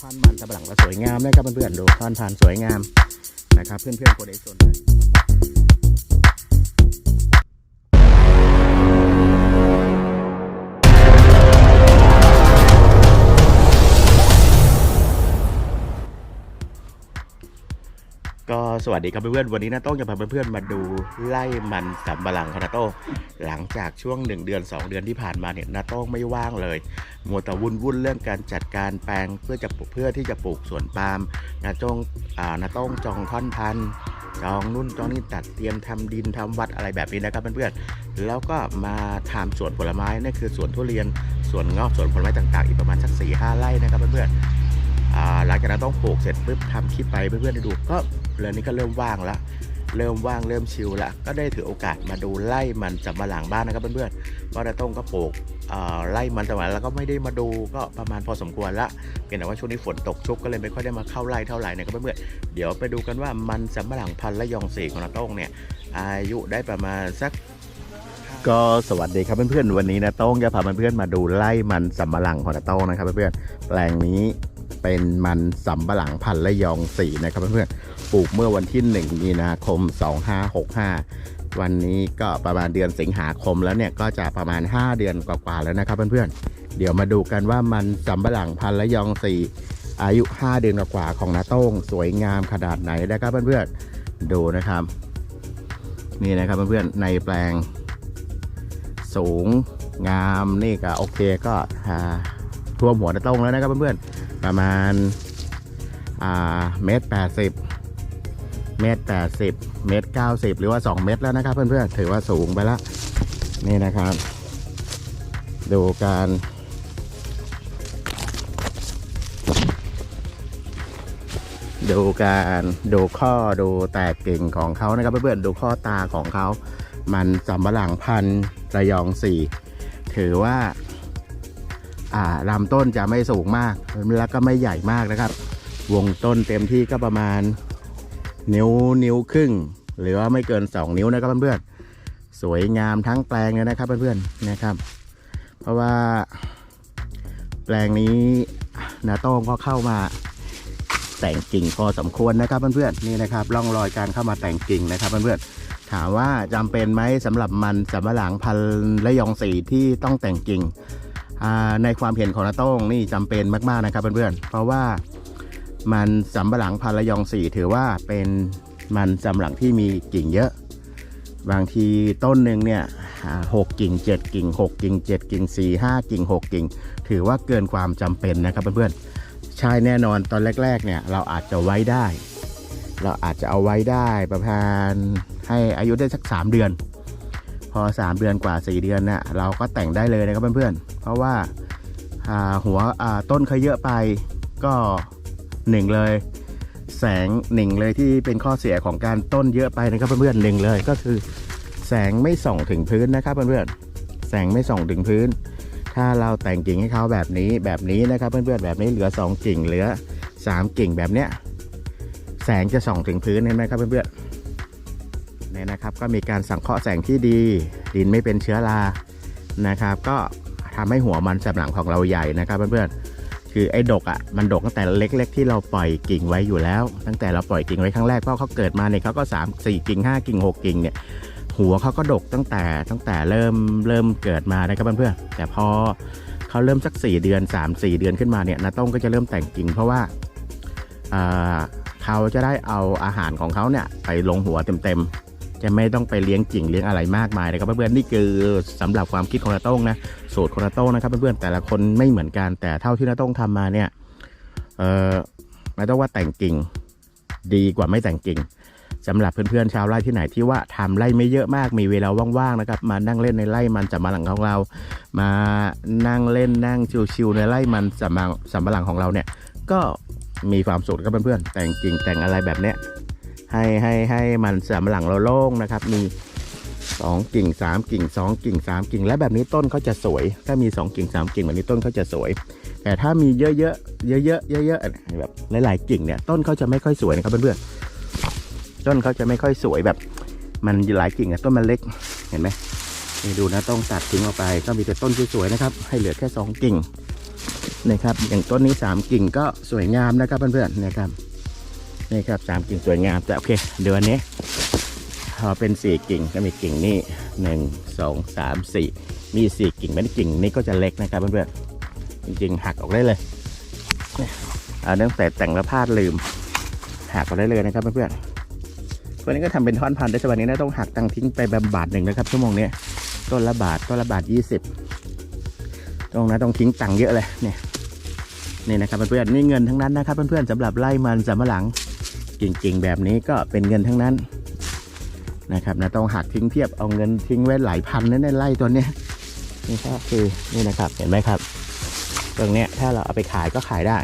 ขั้นมันสำปะบลังก็สวยงามนะครับเพื่อนๆดูขั้นพันสวยงามนะครับเพื่อนๆคนใดสนใจ สวัสดีครับเพื่อนๆวันนี้นาโต้งจะพาเพื่อนๆมาดูไล่มันสำปะหลังของนาโต้งหลังจากช่วง 1 เดือน 2 เดือนที่ผ่านมาเนี่ยนาโต้งไม่ว่างเลยมัวแต่วุ่นวุ่นเรื่องการจัดการแปลงเพื่อจะเพื่อที่จะปลูกสวนปาล์มนาโต้งอ่านาโต้งจองท่อนพันจองนู่นจองนี่ตัดเตรียมทำดินทำวัดอะไรแบบนี้นะครับเพื่อนๆแล้วก็มาทำสวนผลไม้นั่นคือสวนทุเรียนสวนงอกสวนผลไม้ต่างๆ อีกประมาณสัก4ี่ห้าไร่นะครับเพื่อนๆอ่าหลังจากนั้นต้องปลูกเสร็จปุ๊บทำคลิปไปเพื่อนๆดูก็ เรื่องนี้ก็เริ่มว่างละเริ่มว่างเริ่มชิลละก็ได้ถือโอกาสมาดูไล่มันสำปะหลังบ้านนะครับเพื่อนๆเพราะนต้งก็ปลูกไล่มันสำปะหลังแล้วก็ไม่ได้มาดูก็ประมาณพอสมควรละเพียงแต่ว่าช่วงนี้ฝนตกชุกก็เลยไม่ค่อยได้มาเข้าไล่เท่าไหร่นะครับเพื่อนๆเดี๋ยวไปดูกันว่ามันสำปะหลังพันละยองสีของนาต้งเนี่ยอายุได้ประมาณสักก็สวัสดีครับเพื่อนๆวันนี้นะโต้งจะพาเพื่อนๆมาดูไล่มันสำปะหลังของนาโต้งนะครับเพื่อนๆแปลงนี้เป็นมันสำปะหลังพันละยองสีนะครับเพื่อนๆ ปลูกเมื่อวันที่ 1 มีนาคม 2565 วันนี้ก็ประมาณเดือนสิงหาคมแล้วเนี่ยก็จะประมาณ 5 เดือนกว่าๆแล้วนะครับเพื่อนๆ เดี๋ยวมาดูกันว่ามันสำปะหลังพันละยองสีอายุ 5 เดือนกว่าของนาโต้งสวยงามขนาดไหนนะครับเพื่อนๆ ดูนะครับ นี่นะครับเพื่อนๆในแปลง สูงงามนี่ก็โอเคก็อ่าท่วมหัวนาโตรงแล้วนะครับเพื่อนๆ ประมาณเมตรแปดสิบ เมตรแปดสิบเมตรเก้าสิบหรือว่า2เมตรแล้วนะครับ เพื่อนๆถือว่าสูงไปแล้วนี่นะครับ ดูการดูการดูข้อดูแตกกิ่งของเขานะครับเพื่อนๆดูข้อตาของเขา มันสำปะหลังพันระยองสี่ถือว่าอ่าลำต้นจะไม่สูงมากแล้วก็ไม่ใหญ่มากนะครับ วงต้นเต็มที่ก็ประมาณ นิ้วนิ้วครึ่ง หรือว่าไม่เกิน 2 นิ้วนะครับเพื่อนๆสวยงามทั้งแปลงเลยนะครับเพื่อนๆนะครับ เพราะว่า แปลงนี้นาโต้งก็เข้ามาแต่งกิ่งพอสมควรนะครับเพื่อนๆนี่นะครับร่องรอยการเข้ามาแต่งกิ่งนะครับเพื่อนๆถามว่าจำเป็นไหมสำหรับมันสำปะหลังพันธุ์ระยองสีที่ต้องแต่งกิ่งในความเห็นของนาโต้งนี่จำเป็นมากๆนะครับเพื่อนๆเพราะว่า มันสำปะหลังพันระยองสี่ถือว่าเป็นมันสำปะหลังที่มีกิ่งเยอะ บางทีต้นหนึ่งเนี่ยหกกิ่งเจ็ดกิ่งหกกิ่งเจ็ดกิ่งสี่ห้ากิ่งหกกิ่ง ถือว่าเกินความจำเป็นนะครับเพื่อนๆใช่แน่นอนตอนแรกๆเนี่ยเราอาจจะไว้ได้ เราอาจจะเอาไว้ได้ประมาณให้อายุได้สัก 3 เดือน พอ 3 เดือนกว่า 4 เดือนน่ะเราก็แต่งได้เลยนะครับเพื่อนๆเพราะว่าหัวต้นเขาเยอะไปก็ หนึ่งเลย แสงหนึ่งเลยที่เป็นข้อเสียของการต้นเยอะไปนะครับเพื่อนๆหนึ่งเลยก็คือ แสงไม่ส่องถึงพื้นนะครับเพื่อนๆแสงไม่ส่องถึงพื้น ถ้าเราแต่งกิ่งให้เขาแบบนี้แบบนี้นะครับเพื่อนๆแบบนี้เหลือ 2 กิ่งเหลือ 3 กิ่งแบบเนี้ยแสงจะส่องถึงพื้นเห็นไหมครับเพื่อนๆเนี่ยนะครับ ก็มีการสังเคราะห์แสงที่ดี ดินไม่เป็นเชื้อรานะครับ ก็ทำให้หัวมันสำหลังของเราใหญ่นะครับเพื่อนๆ คือไอ้ดกอะมันดกตั้งแต่เล็ก ๆ ที่เราปล่อยกิ่งไว้อยู่แล้ว ตั้งแต่เราปล่อยกิ่งไว้ครั้งแรกเพราะเขาเกิดมาเนี่ยเขาก็3 4กิ่ง5 กิ่ง 6 กิ่งเนี่ยหัวเขาก็ดกตั้งแต่ตั้งแต่เริ่มเริ่มเกิดมานะครับเพื่อนๆแต่พอเขาเริ่มสัก 4 เดือน 3 4 เดือนขึ้นมาเนี่ยนาต้งก็จะเริ่มแต่งกิ่งเพราะว่าอ่าเขาจะได้เอาอาหารของเขาเนี่ยไปลงหัวเต็มๆ จะไม่ต้องไปเลี้ยงกิ่งเลี้ยงอะไรมากมายนะครับเพื่อนๆนี่คือสำหรับความคิดของนาโต้งนะสูตรของนาโต้งนะครับเพื่อนๆแต่ละคนไม่เหมือนกันแต่เท่าที่นาโต้งทำมาเนี่ยเออนาโต้งว่าแต่งกิ่งดีกว่าไม่แต่งกิ่งสำหรับเพื่อนๆชาวไร่ที่ไหนที่ว่าทำไร่ไม่เยอะมากมีเวลาว่างๆนะครับมานั่งเล่นในไร่มันสำปะหลังของเรา มานั่งเล่นนั่งชิวๆในไร่มันสำปะสำปะหลังของเราเนี่ยก็มีความสุขครับเพื่อนๆแต่งกิ่งแต่งอะไรแบบเนี้ย ให้ให้ให้มันสำปะหลังเราโล่งนะครับ มีสองกิ่งสามกิ่งสองกิ่งสามกิ่ง และแบบนี้ต้นเขาจะสวย ถ้ามีสองกิ่งสามกิ่งแบบนี้ต้นเขาจะสวย แต่ถ้ามีเยอะๆเยอะๆเยอะๆแบบหลายๆกิ่งเนี่ยต้นเขาจะไม่ค่อยสวยนะครับเพื่อนๆต้นเขาจะไม่ค่อยสวยแบบ มันหลายกิ่งต้นมันเล็กเห็นไหมนี่ดูนะต้องตัดทิ้งออกไปก็มีแต่ต้นสวยๆนะครับ ให้เหลือแค่สองกิ่งนะครับอย่างต้นนี้สามกิ่งก็สวยงามนะครับเพื่อนๆนะครับ นี่ครับสามกิ่งสวยงาม แต่โอเค เดี๋ยวอันนี้พอเป็นสี่กิ่งก็มีกิ่งนี่หนึ่งสองสามสี่มีสี่กิ่งไม่ได้กิ่งนี้ก็จะเล็กนะครับเพื่อนๆจริงๆหักออกได้เลยเนี่ยเอาเนื่องแต่แต่งแล้วพลาดลืมหักออกได้เลยนะครับเพื่อนๆตัวนี้ก็ทำเป็นท่อนพันธุ์ได้สวันนี้นะต้องหักตังทิ้งไปแบบบาทหนึ่งนะครับชั่วโมงนี้ต้นละบาทต้นละบาทยี่สิบตรงนั้นต้องทิ้งตังเยอะเลยเนี่ยนี่นะครับเพื่อนๆนี่เงินทั้งนั้นนะครับเพื่อนๆสำหรับไล่มันสำปะหลัง กิ่งๆ แบบนี้ก็เป็นเงินทั้งนั้นนะครับนะต้องหักทิ้งเทียบเอาเงินทิ้งไว้หลายพันนั่นในไล่ตัวเนี้ยนี่ก็คือนี่นะครับเห็นไหมครับ ตรงเนี้ยถ้าเราเอาไปขายก็ขายได้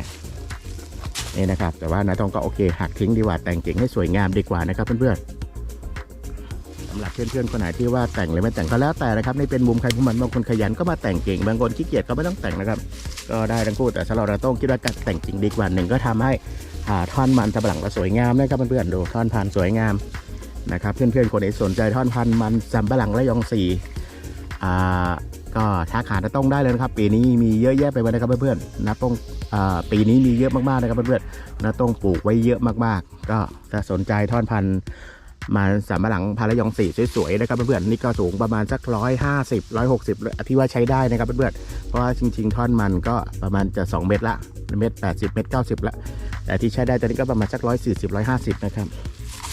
นี่นะครับ แต่ว่านะต้องก็โอเคหักทิ้งดีกว่าแต่งกิ่งให้สวยงามดีกว่านะครับเพื่อนๆสำหรับเพื่อนๆคนไหนที่ว่าแต่งหรือไม่แต่งก็แล้วแต่นะครับนี่เป็นมุมใครมุมมันบางคนขยันก็มาแต่งเก่งบางคนขี้เกียจก็ไม่ต้องแต่งนะครับ ก็ได้ทั้งคู่แต่สำหรับเราต้องคิดว่าการแต่งจริงดีกว่าหนึ่งก็ทำให้ ท่อนมันสำปะหลังเราสวยงามนะครับเพื่อนๆดูท่อนพันสวยงามนะครับเพื่อนๆคนไหนสนใจท่อนพันมันสำปะหลังระยองสี่ก็ทักหาน้าต้องได้เลยนะครับ ปีนี้มีเยอะแยะไปหมดนะครับเพื่อนๆนาต้องปีนี้มีเยอะมากๆนะครับเพื่อนๆนาต้องปลูกไว้เยอะมากๆ ก็ถ้าสนใจท่อนพันธุ์มาสามหลังพาระยองสีสวยๆนะครับเพื่อนๆนี่ก็สูงประมาณสักร้อยห้าสิบร้อยหกสิบที่ว่าใช้ได้นะครับเพื่อนๆเพราะว่าจริง ๆ ท่อนมันก็ประมาณจะ 2 เมตรละเมตรแปดสิบเมตรเก้าสิบละ แต่ที่ใช้ได้ตอนนี้ก็ประมาณสักร้อยสี่สิบร้อยห้าสิบนะครับ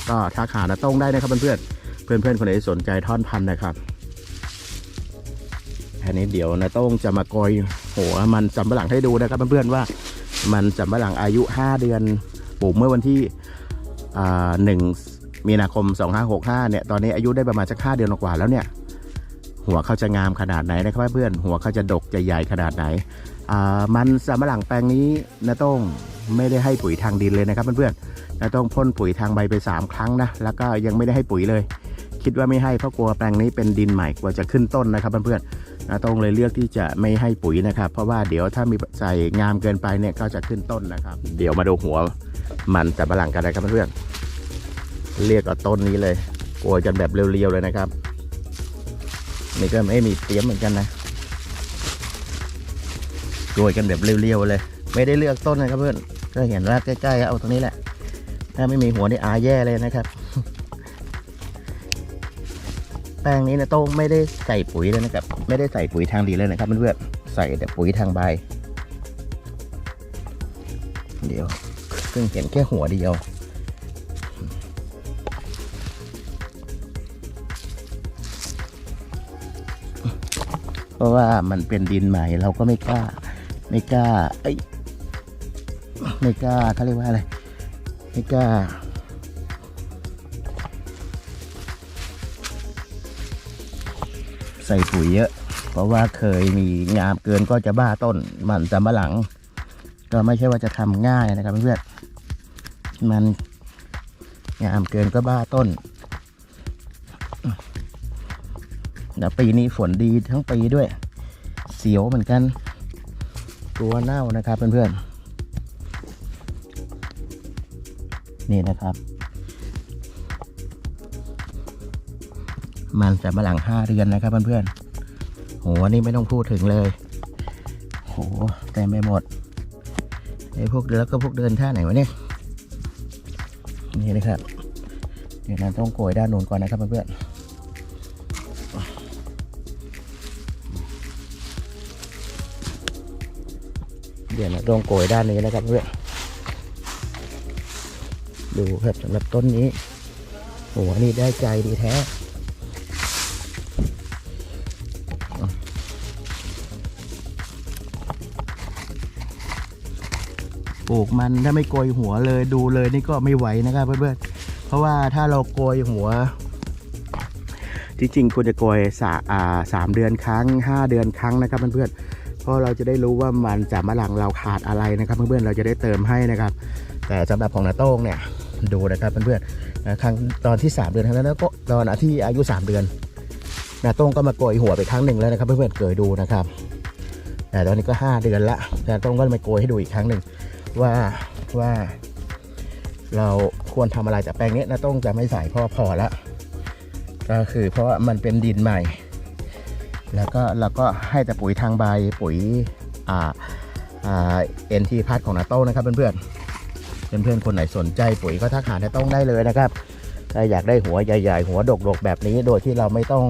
ก็ถ้าขานะต้องได้นะครับเพื่อนๆเพื่อนคนไหนสนใจท่อนพันนะครับอันนี้เดี๋ยวนะต้องจะมาโกยหัวมันสำปะหลังให้ดูนะครับเพื่อนๆว่ามันสำปะหลังอายุ 5 เดือนปลูกเมื่อวันที่หนึ่งมีนาคม 2565 เนี่ย ตอนนี้อายุได้ประมาณสัก5เดือนกว่าแล้วเนี่ย หัวเขาจะงามขนาดไหนนะครับเพื่อนหัวเขาจะดกจะใหญ่ขนาดไหนอ่ามันสำปะหลังแปลงนี้นะต้อง ไม่ได้ให้ปุ๋ยทางดินเลยนะครับเพื่อนๆนะต้องพ่นปุ๋ยทางใบไป 3 ครั้งนะแล้วก็ยังไม่ได้ให้ปุ๋ยเลย คิดว่าไม่ให้เพราะกลัวแปลงนี้เป็นดินใหม่กว่าจะขึ้นต้นนะครับเพื่อนๆนะต้องเลยเลือกที่จะไม่ให้ปุ๋ยนะครับ เพราะว่าเดี๋ยวถ้ามีใส่งามเกินไปเนี่ยก็จะขึ้นต้นนะครับ เดี๋ยวมาดูหัวมันสำปะหลังกันนะครับเพื่อนๆเรียกเอาต้นนี้เลยโกยกันแบบเรียวๆเลยนะครับนี่ก็ไม่มีเตรียมเหมือนกันนะโกยกันแบบเรียวๆเลย ไม่ได้เลือกต้นนะครับเพื่อน ก็เห็นรากใกล้ๆก็เอาตรงนี้แหละ ถ้าไม่มีหัวนี่อาแย่เลยนะครับ แปลงนี้นะโต้งไม่ได้ใส่ปุ๋ยเลยนะครับ ไม่ได้ใส่ปุ๋ยทางดีเลยนะครับเพื่อนๆใส่แต่ปุ๋ยทางใบ เดี๋ยวเพิ่งเห็นแค่หัวเดียวเพราะว่ามันเป็นดินใหม่เราก็ไม่กล้า ไม่กล้า เอ้ย ไม่กล้าเขาเรียกว่าอะไรไม่กล้าใส่ปุ๋ยเยอะ เพราะว่าเคยมีงามเกินก็จะบ้าต้นมันสำปะหลัง ก็ไม่ใช่ว่าจะทำง่ายนะครับเพื่อนมันงามเกินก็บ้าต้นแล้วปีนี้ฝนดีทั้งปีด้วย เสียวเหมือนกัน ตัวเน่านะครับเพื่อนๆ นี่นะครับ มันจะมาหลังห้าเดือนนะครับเพื่อนๆโหนี่ไม่ต้องพูดถึงเลย โหแต่ไม่หมดไอ้พวกแล้วก็พวกเดินท่าไหนวะเนี่ยนี่นะครับ เดี๋ยวนั้นต้องโกยด้านโน้นก่อนนะครับเพื่อนๆเดี๋ยวนะตรงโกยด้านนี้นะครับเพื่อน ดูครับสำหรับต้นนี้โอ้โหนี่ได้ใจดีแท้ปลูกมันถ้าไม่โกยหัวเลยดูเลยนี่ก็ไม่ไหวนะครับเพื่อนๆเพราะว่าถ้าเราโกยหัว ที่จริงควรจะโกยสาอ่าสามเดือนครั้งห้าเดือนครั้งนะครับเพื่อนๆเพราะเราจะได้รู้ว่ามันจะมะหลังเราขาดอะไรนะครับ เพื่อนๆเราจะได้เติมให้นะครับ แต่สำหรับของนาโต้งเนี่ย ดูนะครับเพื่อนๆนะครั้งตอนที่ 3 เดือนครั้งนั้นแล้วก็ตอนที่อายุ 3 เดือนนาโต้งก็มาโกยหัวไปครั้งหนึ่งแล้วนะครับเพื่อนๆเกยดูนะครับแต่ตอนนี้ก็ 5 เดือนละนาโต้งก็มาโกยให้ดูอีกครั้งหนึ่งว่าว่า เราควรทำอะไรแต่แปลงนี้นาโต้งจะไม่ใส่พ่อพอละก็คือเพราะว่ามันเป็นดินใหม่ แล้วก็เราก็ให้แต่ปุ๋ยทางใบปุ๋ยอ่าอ่าเอ็นทีพัดของนาโต้งนะครับเพื่อนๆ เพื่อนๆคนไหนสนใจปุ๋ยก็ทักหาในต้องได้เลยนะครับถ้าอยากได้หัวใหญ่ ๆ หัวดกๆแบบนี้โดยที่เราไม่ต้อง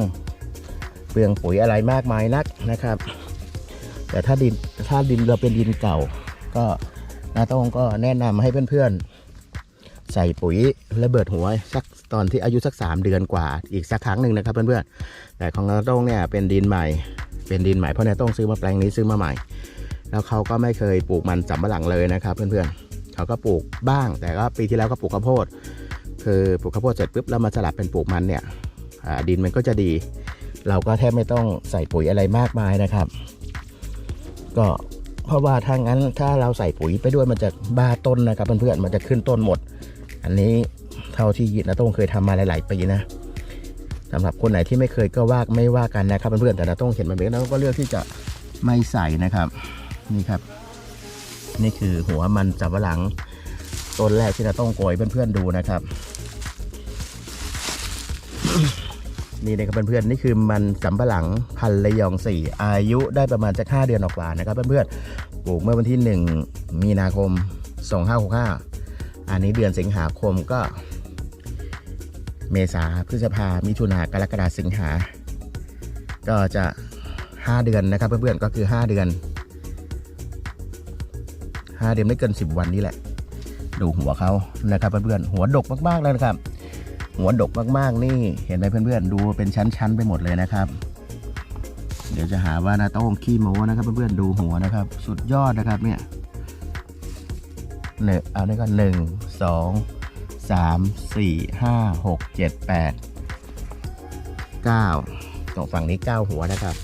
เปลืองปุ๋ยอะไรมากมายนักนะครับ แต่ถ้าดินถ้าดินเราเป็นดินเก่า ก็นาต้องก็แนะนำให้เพื่อนๆ ใส่ปุ๋ยระเบิดหัวสักตอนที่อายุสัก 3 เดือนกว่า อีกสักครั้งหนึ่งนะครับเพื่อนๆแต่ของนาต้องเนี่ยเป็นดินใหม่ เป็นดินใหม่เพราะนาต้องซื้อมาแปลงนี้ซื้อมาใหม่ แล้วเขาก็ไม่เคยปลูกมันสำปะหลังเลยนะครับเพื่อนๆ เขาก็ปลูกบ้าง แต่ก็ปีที่แล้วก็ปลูกข้าวโพด คือปลูกข้าวโพดเสร็จปุ๊บแล้วมาสลับเป็นปลูกมันเนี่ยดินมันก็จะดี เราก็แทบไม่ต้องใส่ปุ๋ยอะไรมากมายนะครับ ก็เพราะว่าถ้างั้นถ้าเราใส่ปุ๋ยไปด้วยมันจะบ้าต้นนะครับเพื่อนๆมันจะขึ้นต้นหมด อันนี้เท่าที่นาโต้งเคยทำมาหลายๆปีนะสำหรับคนไหนที่ไม่เคยก็ว่าไม่ว่ากันนะครับเพื่อนๆแต่นาโต้งเห็นมันเป็นแล้วก็เลือกที่จะไม่ใส่นะครับนี่ครับ นี่คือหัวมันสับปะหลังต้นแรกที่นาต้องโกยเพื่อนๆดูนะครับ นี่นะครับเพื่อนๆนี่คือมันสำปะหลังพันระยองสี่อายุได้ประมาณจะห้าเดือนออกกว่านะครับเพื่อนๆปลูกเมื่อวันที่ 1 มีนาคม 2565 อันนี้เดือนสิงหาคมก็ เมษาพฤษภามิถุนากรกฎาสิงหา ก็จะ 5 เดือนนะครับเพื่อนๆก็คือ 5 เดือน 5เดือนไม่เกิน 10 วันนี่แหละ ดูหัวเขานะครับเพื่อนๆหัวดกมากๆเลยนะครับ หัวดกมากๆนี่เห็นไหมเพื่อนๆดูเป็นชั้นๆไปหมดเลยนะครับ เดี๋ยวจะหาว่านาโต้งขี้โม้นะครับเพื่อนๆดูหัวนะครับ สุดยอดนะครับเนี่ยหนึ่งเอาได้ก็หนึ่งสองสามสี่ห้าหกเจ็ดแปดเก้าตรงฝั่งนี้เก้าหัวนะครับ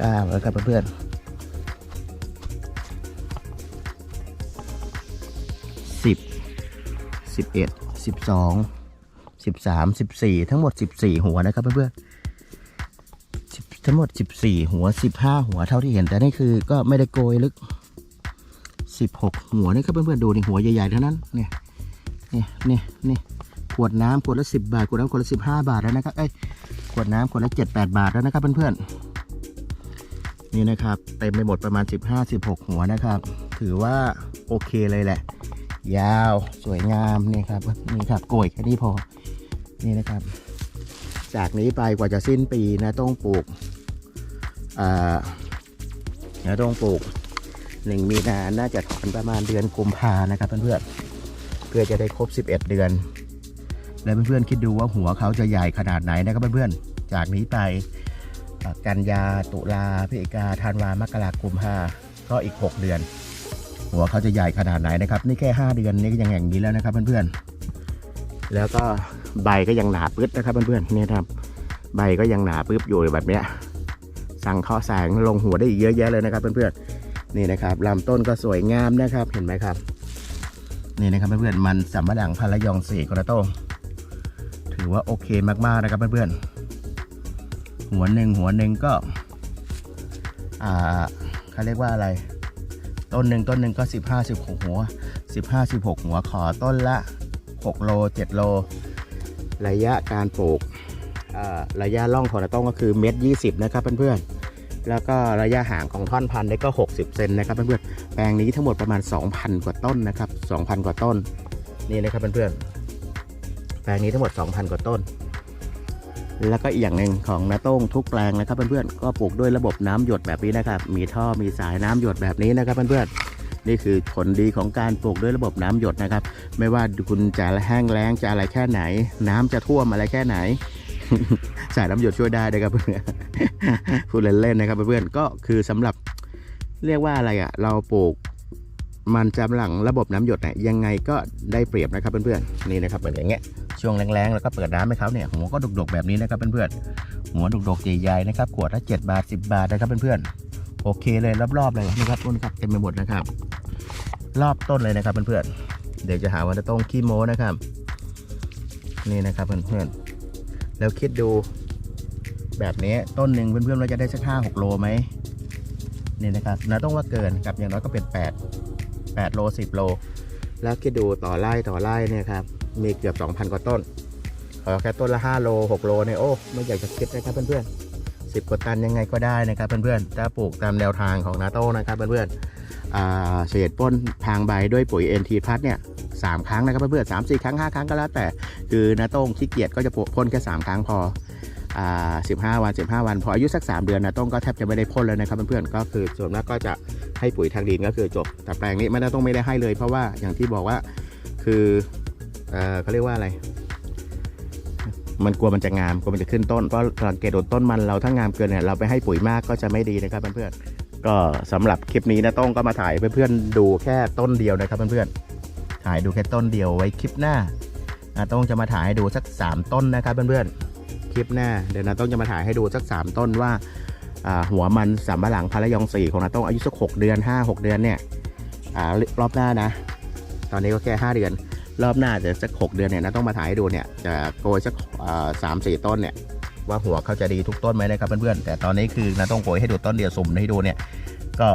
ก้าแล้วครับเพื่อนๆสิบสิบเอ็ดสิบสองสิบสามสิบสี่ทั้งหมดสิบสี่หัวนะครับเพื่อนๆทั้งหมดสิบสี่หัวสิบห้าหัวเท่าที่เห็น แต่นี่คือก็ไม่ได้โกยลึกสิบหกหัวนี่ครับเพื่อนๆดูนี่หัวใหญ่ๆเท่านั้นเนี่ยเนี่ยเนี่ยเนี่ขวดน้ำขวดละสิบบาทขวดน้ำขวดละสิบห้าบาทแล้วนะครับเอ้ยขวดน้ำขวดละเจ็ดแปดบาทแล้วนะครับเพื่อนๆ นี่นะครับเต็มไปหมดประมาณ 15-16 หัวนะครับ ถือว่าโอเคเลยแหละ ยาวสวยงามนี่ครับนี่ครับโกยแค่นี้พอนี่นะครับ จากนี้ไปกว่าจะสิ้นปีนะต้องปลูกอ่านะต้องปลูกหนึ่งมีนาน่าจะถอนประมาณเดือนกุมภานะครับเพื่อนๆเพื่อจะได้ครบ 11 เดือน แล้วเพื่อนๆคิดดูว่าหัวเขาจะใหญ่ขนาดไหนนะครับเพื่อนๆจากนี้ไป กันยาตุลาพฤศจิกาธันวามกราคมพาก็อีก 6 เดือน หัวเขาจะใหญ่ขนาดไหนนะครับ นี่แค่ 5 เดือนนี่ก็ยังอย่งนี้แล้วนะครับเพื่อนๆแล้วก็ใบก็ยังหนาปึ๊ดนะครับเพื่อนๆนี่ครับ ใบก็ยังหนาปึ๊บอยู่แบบเนี้ยสั่งเคาะแสงลงหัวได้อีกเยอะแยะเลยนะครับเพื่อนๆนี่นะครับลำต้นก็สวยงามนะครับเห็นไหมครับนี่นะครับเพื่อนๆมันสำมะหลังพันละยองสี่กระโต้งถือว่าโอเคมากๆนะครับเพื่อนๆ หัวหนึ่งหัวหนึ่งก็อ่าเขาเรียกว่าอะไร ต้นหนึ่งต้นหนึ่งก็สิบห้าสิบหกหัวสิบห้าสิบหกหัวขอต้นละหกโลเจ็ดโล ระยะการปลูกอาระยะล่องของนาต้งก็คือเมตรยี่สิบนะครับเพื่อนๆ แล้วก็ระยะห่างของท่อนพันธุ์ได้ก็ 60 เซนนะครับเพื่อนๆ แปลงนี้ทั้งหมดประมาณ 2,000 กว่าต้นนะครับ 2,000 กว่าต้น นี่นะครับเพื่อนๆ แปลงนี้ทั้งหมด 2,000 กว่าต้น แล้วก็อีกอย่างหนึ่งของนาโต้งทุกแปลงนะครับเพื่อนๆก็ปลูกด้วยระบบน้ำหยดแบบนี้นะครับ มีท่อมีสายน้ำหยดแบบนี้นะครับเพื่อนๆนี่คือผลดีของการปลูกด้วยระบบน้ำหยดนะครับ ไม่ว่าคุณจะแห้งแล้งจะอะไรแค่ไหน น้ำจะท่วมอะไรแค่ไหนสายน้ำหยดช่วยได้นะครับเพื่อนพูดเล่นๆนะครับเพื่อนๆก็คือสำหรับเรียกว่าอะไรอะ่ะ เราปลูก มันจำหลังระบบน้ำหยดเนี่ยยังไงก็ได้เปรียบนะครับเพื่อนๆนี่นะครับเหมือนอย่างเงี้ยช่วงแรงๆแล้วก็เปิดน้ำให้เขาเนี่ยหัวก็ดกๆแบบนี้นะครับเพื่อนๆหัวดกๆใหญ่ๆนะครับขวดละ7บาท 10 บาทนะครับเพื่อนๆโอเคเลยรอบๆเลยนะครับต้นครับเต็มไปหมดนะครับ รอบต้นเลยนะครับเพื่อนๆเดี๋ยวจะหาว่าจะต้องขี้โม้นะครับ นี่นะครับเพื่อนๆแล้วคิดดูแบบนี้ต้นหนึ่งเพื่อนๆเราจะได้สักห้าหกโลไหมนี่นะครับนะต้องว่าเกินกับอย่างน้อยก็เป็น 8 8 โล 10 โล แล้วคิดดูต่อไร่ต่อไร่เนี่ยครับ มีเกือบ 2,000 กว่าต้น ขอแค่ต้นละ 5 โล 6 โลเนี่ยโอ้ไม่อยากจะคิดนะครับเพื่อนๆ 10 กว่าตันยังไงก็ได้นะครับเพื่อนๆถ้าปลูกตามแนวทางของนาโต้นะครับเพื่อนๆเศษป้นทางใบด้วยปุ๋ย NT พัทเนี่ยสามครั้งนะครับเพื่อนๆสามสี่ครั้งห้าครั้งก็แล้วแต่คือนาโต้งขี้เกียจก็จะพ่นแค่สามครั้งพอ สิบห้าวันสิบห้าวัน พออายุสักสามเดือนนาโต้งก็แทบจะไม่ได้พ่นเลยนะครับเพื่อนๆก็คือส่วนมากก็จะให้ปุ๋ยทางดินก็คือจบ แต่แปลงนี้ไม่ได้ต้องไม่ได้ให้เลย เพราะว่าอย่างที่บอกว่าคือเอเขาเรียกว่าอะไร มันกลัวมันจะงามกลัวมันจะขึ้นต้นเพราะสังเกตดูต้นมันเราถ้างามเกินเนี่ยเราไปให้ปุ๋ยมากก็จะไม่ดีนะครับเพื่อนๆก็สำหรับคลิปนี้นะต้องก็มาถ่ายเพื่อนๆดูแค่ต้นเดียวนะครับเพื่อนๆถ่ายดูแค่ต้นเดียวไว้คลิปหน้าต้องจะมาถ่ายให้ดูสัก 3 ต้นนะครับเพื่อนๆ ลิปหน้า เดี๋ยวนะต้องจะมาถ่ายให้ดูสัก 3 ต้นว่าหัวมันสำปะหลังพาระยองสี่ของนาต้องอายุสักหกเดือน 5 6 เดือนเนี่ยอรอบหน้านะ ตอนนี้ก็แค่ 5 เดือน รอบหน้าจะสักหกเดือนเนี่ยนะต้องมาถ่ายให้ดูเนี่ยจะโกยสักสามสี่ต้นเนี่ยว่าหัวเขาจะดีทุกต้นไหมนะครับเพื่อนๆแต่ตอนนี้คือนะต้องโกยให้ดูต้นเดียวสุ่มให้ดูเนี่ยก็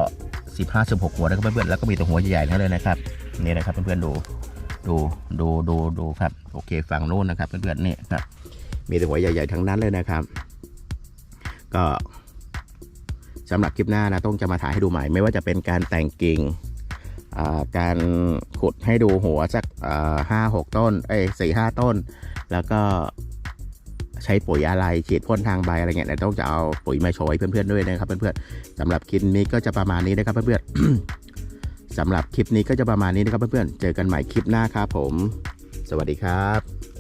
สิบห้าสิบหกหัวนะครับเพื่อนๆแล้วก็มีตัวหัวใหญ่ๆทั้งนั้นเลยนะครับนี่นะครับเพื่อนๆดูดูดูดูดูครับโอเคฝั่งโน้นนะครับเพื่อนๆนี่ครับ มีตัวหัวใหญ่ๆทั้งนั้นเลยนะครับ ก็สำหรับคลิปหน้านะต้องจะมาถ่ายให้ดูใหม่ ไม่ว่าจะเป็นการแต่งกิ่งการขุดให้ดูหัวสักห้าหกต้นเอ้สี่ห้าต้น แล้วก็ใช้ปุ๋ยอะไรฉีดพ่นทางใบอะไรเงี้ยต้องจะเอาปุ๋ยมาโชว์ให้เพื่อนๆด้วยนะครับเพื่อนๆสำหรับคลิปนี้ก็จะประมาณนี้นะครับเพื่อนๆสำหรับคลิปนี้ก็จะประมาณนี้นะครับเพื่อนๆเจอกันใหม่คลิปหน้าครับผม สวัสดีครับ